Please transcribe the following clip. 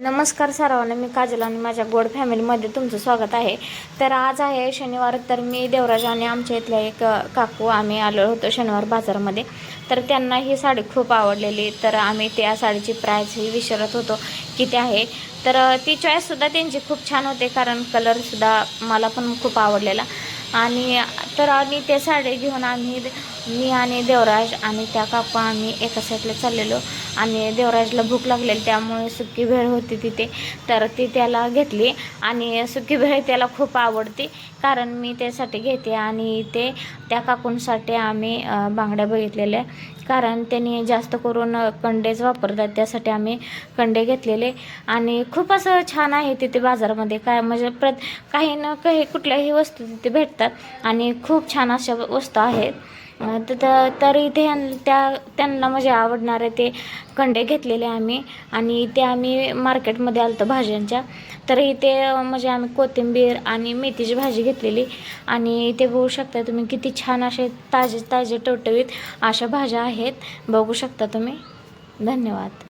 नमस्कार सर्वांना मी काजल आणि माझ्या गोड फॅमिलीमध्ये तुमचं स्वागत आहे. तर आज आहे शनिवार तर मी देवराज आणि आमच्या इथल्या एक काकू आम्ही आलो होतो शनिवार बाजारामध्ये. तर त्यांना ही साडी खूप आवडलेली तर आम्ही त्या साडीची प्राईस ही विचारत होतो किती आहे. तर ती चॉईससुद्धा त्यांची खूप छान होते कारण कलरसुद्धा मला पण खूप आवडलेला. आणि तर आणि ते साडी घेऊन आम्ही मी आणि देवराज आणि त्या काका आम्ही एका साईडला चाललेलो. आणि देवराजला भूक लागलेली त्यामुळे सुकी भेळ होती तिथे. तर ती त्याला घेतली आणि सुकी भेळ त्याला खूप आवडते. कारण मी त्यासाठी घेते आणि ते त्या काकूंसाठी आम्ही बांगड्या बघितलेल्या. कारण त्यांनी जास्त करून कंडेच वापरतात. त्यासाठी आम्ही कंडे घेतलेले. आणि खूप असं छान आहे तिथे बाजारामध्ये. काय म्हणजे प्रत काही ना काही कुठल्याही वस्तू तिथे भेटतात. आणि खूप छान अशा वस्तू आहेत. तर तर इथे यां- त्या त्यांना म्हणजे आवडणारे ते कंडे घेतलेले आम्ही. आणि इथे आम्ही मार्केटमध्ये आलतो भाज्यांच्या. तर इथे म्हणजे आम्ही कोथिंबीर आणि मेथीची भाजी घेतलेली. आणि इथे बघू शकता तुम्ही किती छान असे ताजे ताजे टवटवीत अशा भाज्या आहेत. बघू शकता तुम्ही. धन्यवाद.